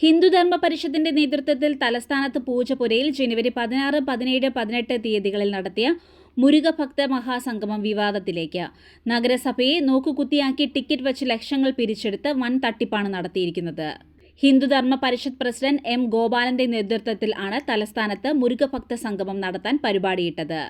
ഹിന്ദുധർമ്മ പരിഷത്തിന്റെ നേതൃത്വത്തിൽ തലസ്ഥാനത്ത് പൂജപ്പുരയിൽ ജനുവരി പതിനാറ് പതിനേഴ് പതിനെട്ട് തീയതികളിൽ നടത്തിയ മുരുകഭക്ത മഹാസംഗമം വിവാദത്തിലേക്ക്. നഗരസഭയെ നോക്കുകുത്തിയാക്കി ടിക്കറ്റ് വച്ച് ലക്ഷങ്ങൾ പിരിച്ചെടുത്ത് വൻ തട്ടിപ്പാണ് നടത്തിയിരിക്കുന്നത്. ഹിന്ദുധർമ്മ പരിഷത്ത് പ്രസിഡന്റ് എം ഗോപാലന്റെ നേതൃത്വത്തിൽ ആണ് തലസ്ഥാനത്ത് മുരുകഭക്ത സംഗമം നടത്താൻ പരിപാടിയിട്ടത്.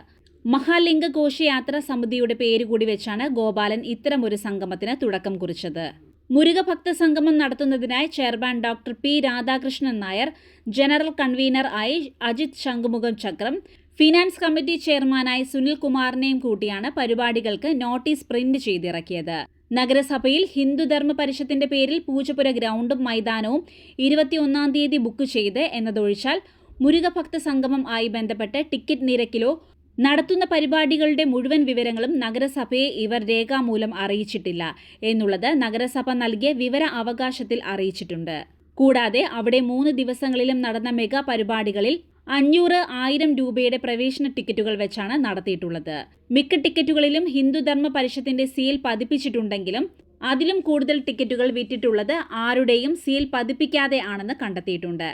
മഹാലിംഗ ഘോഷയാത്ര സമിതിയുടെ പേരുകൂടി വെച്ചാണ് ഗോപാലൻ ഇത്തരമൊരു സംഗമത്തിന് തുടക്കം കുറിച്ചത്. മുരുകഭക്ത സംഗമം നടത്തുന്നതിനായി chairman doctor P Radhakrishnan Nair general convener ആയി അജിത് ശംഖുമുഖം ചക്രം ഫിനാൻസ് കമ്മിറ്റി ചെയർമാനായി സുനിൽ കുമാറിനെയും കൂട്ടിയാണ് പരിപാടികൾക്ക് നോട്ടീസ് പ്രിന്റ് ചെയ്തിറക്കിയത്. നഗരസഭയിൽ ഹിന്ദുധർമ്മ പരിഷത്തിന്റെ പേരിൽ പൂജപുര ഗ്രൗണ്ടും മൈതാനവും ഇരുപത്തിയൊന്നാം തീയതി ബുക്ക് ചെയ്ത് എന്നതൊഴിച്ചാൽ മുരുകഭക്ത സംഗമം ആയി ബന്ധപ്പെട്ട് ടിക്കറ്റ് നിരക്കിലോ നടത്തുന്ന പരിപാടികളുടെ മുഴുവൻ വിവരങ്ങളും നഗരസഭയെ ഇവർ രേഖാമൂലം അറിയിച്ചിട്ടില്ല എന്നുള്ളത് നഗരസഭ നൽകിയ വിവര അവകാശത്തിൽ അറിയിച്ചിട്ടുണ്ട്. കൂടാതെ അവിടെ മൂന്ന് ദിവസങ്ങളിലും നടന്ന മെഗാ പരിപാടികളിൽ അഞ്ഞൂറ് ആയിരം രൂപയുടെ പ്രവേശന ടിക്കറ്റുകൾ വെച്ചാണ് നടത്തിയിട്ടുള്ളത്. മിക്ക ടിക്കറ്റുകളിലും ഹിന്ദുധർമ്മ പരിഷത്തിന്റെ സീൽ പതിപ്പിച്ചിട്ടുണ്ടെങ്കിലും അതിലും കൂടുതൽ ടിക്കറ്റുകൾ വിറ്റിട്ടുള്ളത് ആരുടെയും സീൽ പതിപ്പിക്കാതെ ആണെന്ന് കണ്ടെത്തിയിട്ടുണ്ട്.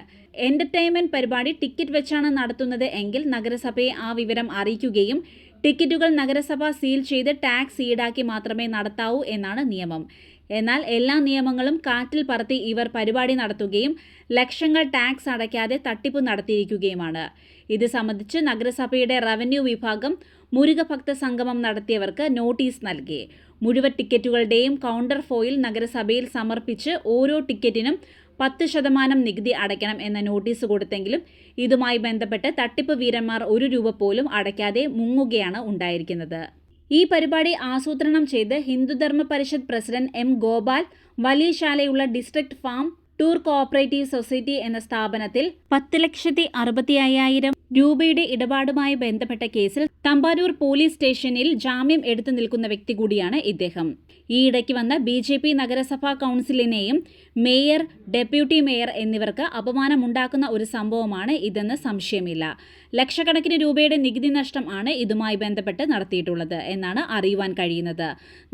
എന്റർടൈൻമെന്റ് പരിപാടി ടിക്കറ്റ് വെച്ചാണ് നടത്തുന്നത് എങ്കിൽ നഗരസഭയെ ആ വിവരം അറിയിക്കുകയും ടിക്കറ്റുകൾ നഗരസഭ സീൽ ചെയ്ത് ടാക്സ് ഈടാക്കി മാത്രമേ നടത്താവൂ എന്നാണ് നിയമം. എന്നാൽ എല്ലാ നിയമങ്ങളും കാറ്റിൽ പറത്തി ഇവർ പരിപാടി നടത്തുകയും ലക്ഷങ്ങൾ ടാക്സ് അടയ്ക്കാതെ തട്ടിപ്പ് നടത്തിയിരിക്കുകയുമാണ്. ഇത് സംബന്ധിച്ച് നഗരസഭയുടെ റവന്യൂ വിഭാഗം മുരുകഭക്ത സംഗമം നടത്തിയവർക്ക് നോട്ടീസ് നൽകി. മുഴുവൻ ടിക്കറ്റുകളുടെയും കൗണ്ടർ ഫോയിൽ നഗരസഭയിൽ സമർപ്പിച്ച് ഓരോ ടിക്കറ്റിനും പത്ത് ശതമാനം നികുതി അടയ്ക്കണം എന്ന നോട്ടീസ് കൊടുത്തെങ്കിലും ഇതുമായി ബന്ധപ്പെട്ട് തട്ടിപ്പ് വീരന്മാർ ഒരു രൂപ പോലും അടയ്ക്കാതെ മുങ്ങുകയാണ് ഉണ്ടായിരിക്കുന്നത്. ഈ പരിപാടി ആസൂത്രണം ചെയ്ത് Hindu Dharma Parishad president M Gopal വലിയശാലയുള്ള district farm tour cooperative society എന്ന സ്ഥാപനത്തിൽ പത്ത് ലക്ഷത്തി അറുപത്തി അയ്യായിരം രൂപയുടെ ഇടപാടുമായി ബന്ധപ്പെട്ട കേസിൽ തമ്പാനൂർ പോലീസ് സ്റ്റേഷനിൽ ജാമ്യം എടുത്തു നിൽക്കുന്ന വ്യക്തി കൂടിയാണ് ഇദ്ദേഹം. ഈയിടയ്ക്ക് വന്ന ബി ജെ പി നഗരസഭാ കൗൺസിലിനെയും മേയർ ഡെപ്യൂട്ടി മേയർ എന്നിവർക്ക് അപമാനമുണ്ടാക്കുന്ന ഒരു സംഭവമാണ് ഇതെന്ന് സംശയമില്ല. ലക്ഷക്കണക്കിന് രൂപയുടെ നികുതി നഷ്ടം ആണ് ഇതുമായി ബന്ധപ്പെട്ട് നടത്തിയിട്ടുള്ളത് എന്നാണ് അറിയുവാൻ കഴിയുന്നത്.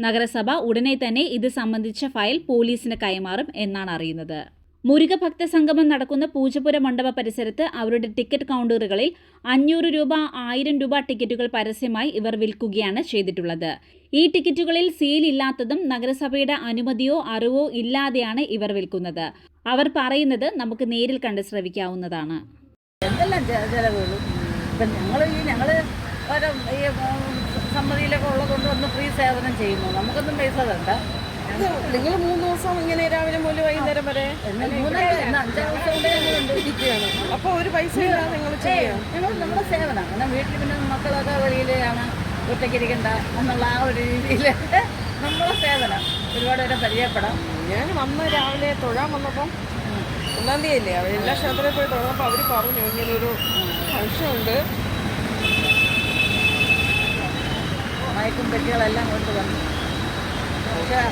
നഗരസഭ ഉടനെ തന്നെ ഇത് സംബന്ധിച്ച ഫയൽ പോലീസിന് കൈമാറും എന്നാണ് അറിയുന്നത്. മുരുകഭക്ത സംഗമം നടക്കുന്ന പൂജപുര മണ്ഡപ പരിസരത്ത് അവരുടെ ടിക്കറ്റ് കൗണ്ടറുകളിൽ അഞ്ഞൂറ് രൂപ ആയിരം രൂപ ടിക്കറ്റുകൾ പരസ്യമായി ഇവർ വിൽക്കുകയാണ് ചെയ്തിട്ടുള്ളത്. ഈ ടിക്കറ്റുകളിൽ സീൽ ഇല്ലാത്തതും നഗരസഭയുടെ അനുമതിയോ അറിവോ ഇല്ലാതെയാണ് ഇവർ വിൽക്കുന്നത്. അവർ പറയുന്നത് നമുക്ക് നേരിൽ കണ്ട് ശ്രവിക്കാവുന്നതാണ്. എന്തെല്ലാം ചെ- ചെലവുകൾ ഇപ്പം ഞങ്ങൾ ഈ സമ്മതിയിലൊക്കെ ഉള്ളതുകൊണ്ട് ഒന്ന് ഫ്രീ സേവനം ചെയ്യുന്നു. നമുക്കൊന്നും പൈസ വേണ്ട. നിങ്ങൾ മൂന്ന് ദിവസം ഇങ്ങനെ രാവിലെ മുതൽ വൈകുന്നേരം വരെ കൊണ്ട് അപ്പൊ ഒരു പൈസ ഇല്ലാതെ നിങ്ങൾ ചെയ്യാം. ഞങ്ങൾ നമ്മുടെ സേവനം പിന്നെ വീട്ടിൽ പിന്നെ മക്കളൊക്കെ വെളിയിലാണ് ഒറ്റയ്ക്ക് ഇരിക്കണ്ട എന്നുള്ള ആ ഒരു രീതിയിൽ നമ്മളെ സേവനം ഒരുപാട് പേരെ പരിചയപ്പെടാം. ഞാൻ വന്ന് രാവിലെ തൊഴാൻ വന്നപ്പം ഒന്നാം തീയതി അല്ലേ അവർ എല്ലാ ക്ഷേത്രത്തിൽ പോയി തൊഴപ്പോൾ അവർ പറഞ്ഞു ഇങ്ങനെ ഒരു ഫംഗ്ഷനുണ്ട് മയക്കും പെട്ടികളെല്ലാം കൊണ്ടുവന്നു പക്ഷെ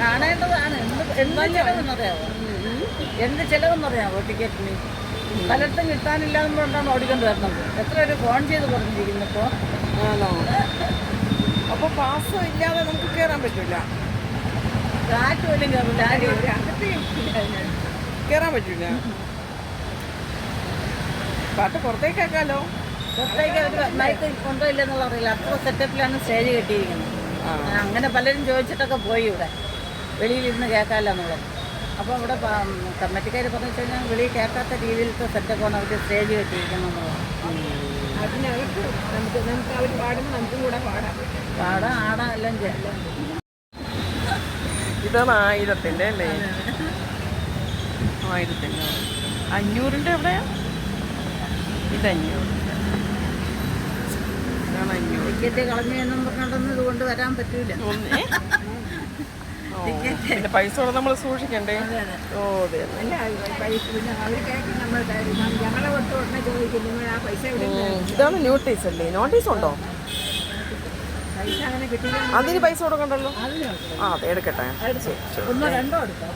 കാണേണ്ടതാണ്. എന്ത് എന്ത് ചിലവെന്നറിയാമോ എന്ത് ചെലവെന്നറിയാവോ ടിക്കറ്റിന്? പലയിടത്തും കിട്ടാനില്ലാതുകൊണ്ടാണ് ഓടിക്കൊണ്ട് വരുന്നത്. എത്ര പേര് ഫോൺ ചെയ്ത് പറഞ്ഞിരിക്കുന്നു ഇപ്പോൾ ആണോ? അപ്പോൾ പാസ് ഇല്ലാതെ നമുക്ക് കയറാൻ പറ്റില്ല കാറ്റ് പോലും കയറില്ല. കയറാൻ പറ്റില്ല പാട്ട് പുറത്തേക്ക് ആക്കാലോ പുറത്തേക്ക് മൈക്ക് ഉണ്ടോ ഇല്ലെന്നുള്ള അറിയില്ല അത്ര സെറ്റപ്പിലാണ് സ്റ്റേജ് കെട്ടിയിരിക്കുന്നത്. അങ്ങനെ പലരും ചോദിച്ചിട്ടൊക്കെ പോയി ഇവിടെ. വെളിയിലിരുന്ന് കേൾക്കാമല്ലോ എന്നുള്ളത് അപ്പോൾ ഇവിടെ കമ്മിറ്റിക്കാർ പറഞ്ഞു വെച്ച് കഴിഞ്ഞാൽ വെളിയിൽ കേൾക്കാത്ത രീതിയിലത്തെ സെറ്റപ്പാണ് അവർക്ക് സ്റ്റേജ് വെച്ചിരിക്കുന്നത് അതിനകത്ത് നമുക്ക് നമുക്ക് അവർ പാടുമ്പോൾ നമുക്കും കൂടെ പാടാം. പാടാം ആടാം എല്ലാം ചെയ്യാം. ഇതാണ് ആയിരത്തിന്റെ അല്ലേ? ആയിരത്തിന്റെ. അഞ്ഞൂറിന്റെ എവിടെയാ? ഇത് അഞ്ഞൂറ് ഇതാണ് അഞ്ഞൂറ്. ടിക്കറ്റ് കളഞ്ഞു എന്നും പറഞ്ഞിട്ടൊന്നും ഇതുകൊണ്ട് വരാൻ പറ്റൂല. പിന്നെ പൈസ കൂടെ നമ്മൾ സൂക്ഷിക്കണ്ടേ? ഓ അതെ. അല്ല പൈസ പിന്നെ നമ്മൾ ഞങ്ങളെ തൊട്ട് ഉടനെ ചോദിക്കും ആ പൈസ ഇതാണ് നോട്ടീസ് അല്ലേ? നോട്ടീസ് ഉണ്ടോ? അതിന് പൈസ കൊടുക്കണ്ടല്ലോ? ആ അതെ എടുക്കട്ടെ. ഒന്നോ രണ്ടോ എടുക്കാം